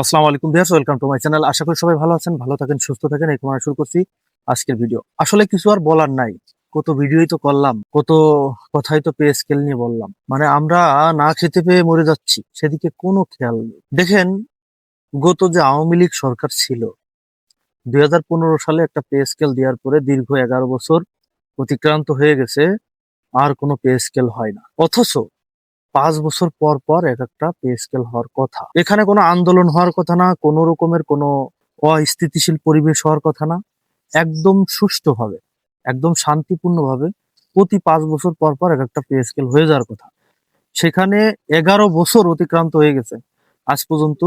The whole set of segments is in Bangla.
আসসালামু আলাইকুম viewers, welcome to my channel. আশা করি সবাই ভালো আছেন, ভালো থাকেন, সুস্থ থাকেন। এই কামনা শুরু করছি আজকের ভিডিও। আসলে কিছু আর বলার নাই। কত ভিডিওই তো করলাম, কত কথাই তো পে স্কেল নিয়ে বললাম। মানে আমরা না খেতে পেয়ে মরে যাচ্ছি, সেদিকে কোনো খেয়াল নেই। দেখেন, গত যে আওয়ামী লীগ সরকার ছিল, দুই হাজার পনেরো সালে একটা পে স্কেল দেওয়ার পরে দীর্ঘ এগারো বছর অতিক্রান্ত হয়ে গেছে, আর কোনো পে স্কেল হয় না। অথচ পাঁচ বছর পর পর এক একটা পে স্কেল হওয়ার কথা। এখানে কোনো আন্দোলন হওয়ার কথা না, কোনো রকমের কোনো অস্থিতিশীল পরিবেশ হওয়ার কথা না। একদম সুষ্ঠুভাবে, একদম শান্তিপূর্ণভাবে প্রতি পাঁচ বছর পর পর এক একটা পে স্কেল হয়ে যাওয়ার কথা। সেখানে এগারো বছর অতিক্রান্ত হয়ে গেছে। আজ পর্যন্ত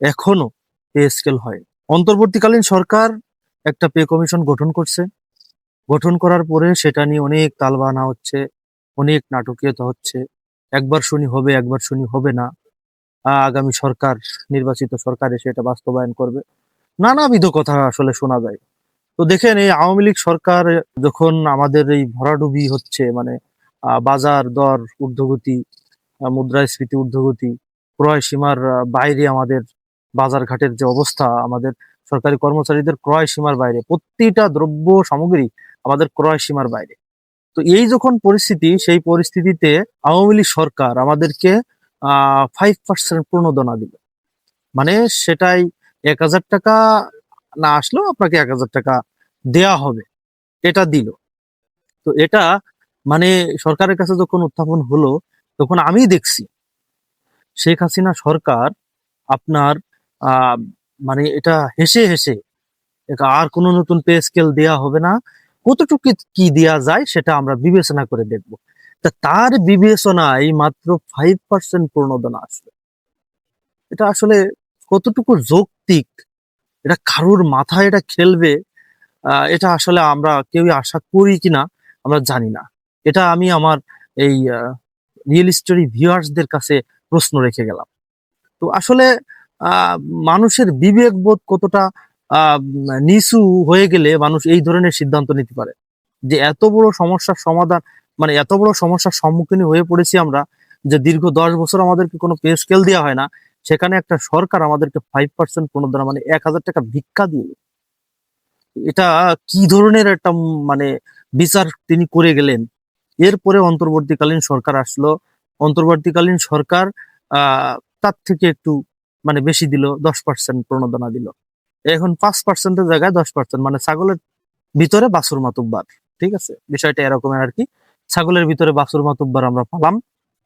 এখনও পে স্কেল হয় অন্তর্বর্তীকালীন সরকার একটা পে কমিশন গঠন করছে। গঠন করার পরে সেটা নিয়ে অনেক তালবানা হচ্ছে, অনেক নাটকীয়তা হচ্ছে। একবার শুনি হবে, একবার শুনি হবে না। আগামী সরকার, নির্বাচিত সরকার এসে এটা বাস্তবায়ন করবে। নানাবিধ কথা আসলে শোনা যায়। তো দেখেন, এই আওয়ামী লীগ সরকার যখন আমাদের এই ভরাডুবি হচ্ছে মানে বাজার, দর, ঊর্ধ্বগতি মুদ্রাস্ফীতি, ঊর্ধ্বগতি, ক্রয় সীমার বাইরে আমাদের বাজার ঘাটের যে অবস্থা, আমাদের সরকারি কর্মচারীদের ক্রয় সীমার বাইরে, প্রতিটা দ্রব্য সামগ্রী আমাদের ক্রয় সীমার বাইরে। তো এই যখন পরিস্থিতি, সেই পরিস্থিতিতে আওয়ামী লীগ সরকার আমাদেরকে ফাইভ পার্সেন্ট প্রণোদনা দিল। মানে সেটাই এক হাজার টাকা না আসলেও আপনাকে এক হাজার টাকা দেয়া হবে, এটা দিল। তো এটা মানে সরকারের কাছে যখন উত্থাপন হলো, তখন আমি দেখছি শেখ হাসিনা সরকার আপনার মানে এটা হেসে হেসে, আর কোনো নতুন পে স্কেল দেয়া হবে না। কতটুকু কি দেওয়া যায় সেটা আমরা বিবেচনা করে দেখব। তা তার বিবেচনায় মাত্র ফাইভ পার্সেন্ট প্রণোদনা আসবে। এটা আসলে কতটুকু যৌক্তিক? এটা কারোর মাথায় এটা খেলবে? এটা আসলে আমরা কেউই আশা করি কিনা আমরা জানি না। এটা আমি আমার এই রিয়েল স্টোরি ভিউয়ার্সদের কাছে প্রশ্ন রেখে গেলাম। তো আসলে মানুষের বিবেক বোধ কতটা নিচু হয়ে গেলে মানুষ এই ধরনের সিদ্ধান্ত নিতে পারে। যে এত বড় সমস্যার সমাধান মানে এত বড় সমস্যার সম্মুখীন হয়ে পড়েছি আমরা যে দীর্ঘ দশ বছর আমাদেরকে কোনো পে স্কেল দেওয়া হয় না, সেখানে একটা সরকার আমাদেরকে ফাইভ পার্সেন্ট প্রণোদনা মানে এক হাজার টাকা ভিক্ষা দিয়ে এটা কি ধরনের একটা মানে বিচার তিনি করে গেলেন? এরপরে অন্তর্বর্তীকালীন সরকার আসলো। অন্তর্বর্তীকালীন সরকার, আহ, তার থেকে একটু মানে বেশি দিল, দশ পার্সেন্ট প্রণোদনা দিল। এখন পাঁচ পার্সেন্টের জায়গায় দশ পার্সেন্ট মানে ছাগলের ভিতরে বাছুর মাতুব্বার, ঠিক আছে? বিষয়টা এরকমের আর কি। ছাগলের ভিতরে বাছুর মাতুব্বার আমরা পালাম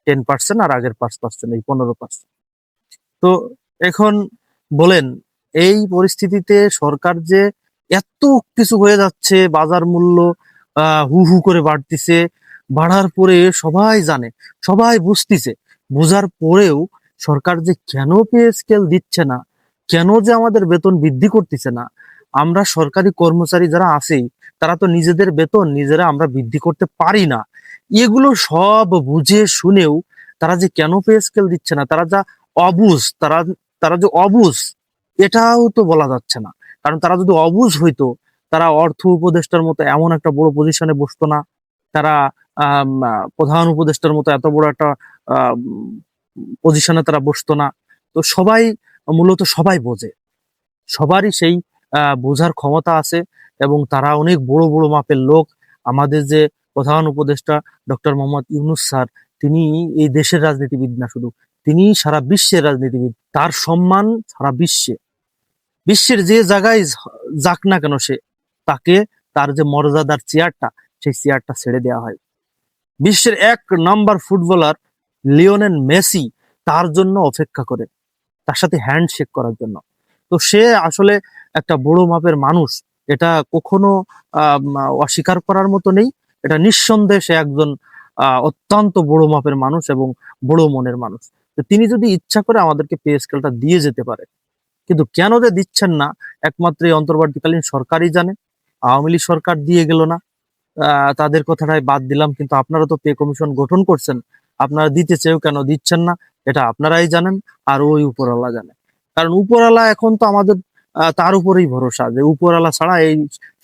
টেন পার্সেন্ট আর আগের পাঁচ পার্সেন্ট এই পনেরো পার্সেন্ট তো এখন বলেন, এই পরিস্থিতিতে সরকার যে এত কিছু হয়ে যাচ্ছে, বাজার মূল্য হু হু করে বাড়তিছে, বাড়ার পরে সবাই জানে, সবাই বুঝতিছে, বোঝার পরেও সরকার যে কেন পে স্কেল দিচ্ছে না কেন যে আমাদের বেতন বৃদ্ধি করতেছে না? আমরা সরকারি কর্মচারী যারা আছি, তারা তো নিজেদের বেতন নিজেরা আমরা বৃদ্ধি করতে পারি না। এগুলো সব বুঝে শুনেও তারা যে কেন পে স্কেল দিচ্ছে না, তারা যা অবুজ তারা তারা যে অবুজ এটাও তো বলা যাচ্ছে না। কারণ তারা যদি অবুজ হইতো, তারা অর্থ উপদেষ্টার মতো এমন একটা বড় পজিশনে বসতো না। তারা প্রধান উপদেষ্টার মতো এত বড় একটা পজিশনে তারা বসতো না। তো সবাই মূলত সবাই বোঝে। সবারই সেই বোঝার ক্ষমতা আছে এবং তারা অনেক বড় বড় মাপের লোক। আমাদের যে প্রধান উপদেষ্টা ডক্টর মোহাম্মদ ইউনুস স্যার, তিনি এই দেশের রাজনীতিবিদ না শুধু, তিনি সারা বিশ্বের রাজনীতিবিদ। তার সম্মান সারা বিশ্বে। বিশ্বের যে জায়গায় যাক না কেন সে, তাকে তার যে মর্যাদার চেয়ারটা, সেই চেয়ারটা ছেড়ে দেওয়া হয়। বিশ্বের এক নাম্বার ফুটবলার লিওনেল মেসি তার জন্য অপেক্ষা করে। তার সাথে হ্যান্ডশেক করার জন্য। তো সে আসলে একটা বড় মাপের মানুষ, এটা কখনো অস্বীকার করার মতো নেই। এটা নিঃসন্দেহে সে একজন অত্যন্ত বড় মাপের মানুষ এবং বড় মনের মানুষ। তো তিনি যদি ইচ্ছা করে আমাদেরকে পে স্কেলটা দিয়ে যেতে পারে, কিন্তু কেন যে দিচ্ছেন না, একমাত্র এই অন্তর্বর্তীকালীন সরকারই জানে। আওয়ামী লীগ সরকার দিয়ে গেল না। তাদের কথাটাই বাদ দিলাম, কিন্তু আপনারা তো পে কমিশন গঠন করছেন আপনারা দিতে চেয়েও কেন দিচ্ছেন না, এটা আপনারাই জানেন আর ওই উপরওয়ালা জানে। কারণ উপরওয়ালা এখন তো আমাদের তার উপরেই ভরসা যে উপরওয়ালা ছাড়া এই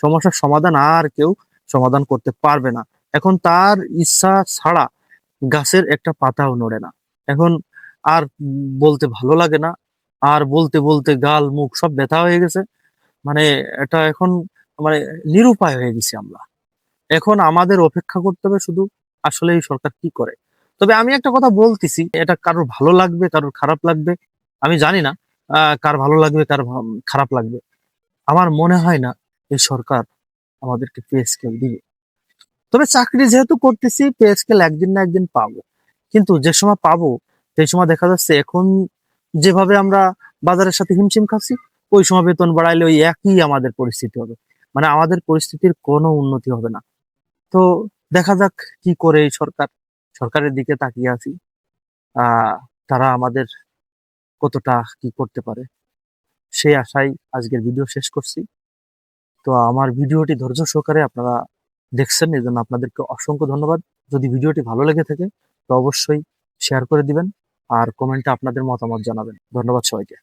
সমস্যার সমাধান আর কেউ সমাধান করতে পারবে না। এখন তার ইচ্ছা ছাড়া গাছের একটা পাতাও নড়ে না। এখন আর বলতে ভালো লাগে না, আর বলতে বলতে গাল মুখ সব ব্যথা হয়ে গেছে। মানে এটা এখন মানে নিরুপায় হয়ে গেছি আমরা। এখন আমাদের অপেক্ষা করতে হবে শুধু আসলে এই সরকার কি করে। তবে আমি একটা কথা বলতেছি, এটা কারোর ভালো লাগবে, কারোর খারাপ লাগবে, আমি জানি না কার ভালো লাগবে, কার খারাপ লাগবে। আমার মনে হয় না এই সরকার আমাদেরকে পে স্কেল দিবে। তবে চাকরি যেহেতু করতেছি পে স্কেল একদিন না একদিন পাবো। কিন্তু যে সময় পাবো, সেই সময় দেখা যাচ্ছে এখন যেভাবে আমরা বাজারের সাথে হিমশিম খাচ্ছি, ওই সময় বেতন বাড়াইলে ওই একই আমাদের পরিস্থিতি হবে। মানে আমাদের পরিস্থিতির কোনো উন্নতি হবে না। তো দেখা যাক কি করে এই সরকার সরকারের দিকে তাকিয়ে আছি। তারা আমাদের কতটা কি করতে পারে, সেই আশায় আজকের ভিডিও শেষ করছি। তো আমার ভিডিওটি ধৈর্য সহকারে আপনারা দেখছেন এই জন্য আপনাদেরকে অসংখ্য ধন্যবাদ। যদি ভিডিওটি ভালো লেগে থাকে, তো অবশ্যই শেয়ার করে দিবেন, আর কমেন্টে আপনাদের মতামত জানাবেন। ধন্যবাদ সবাইকে।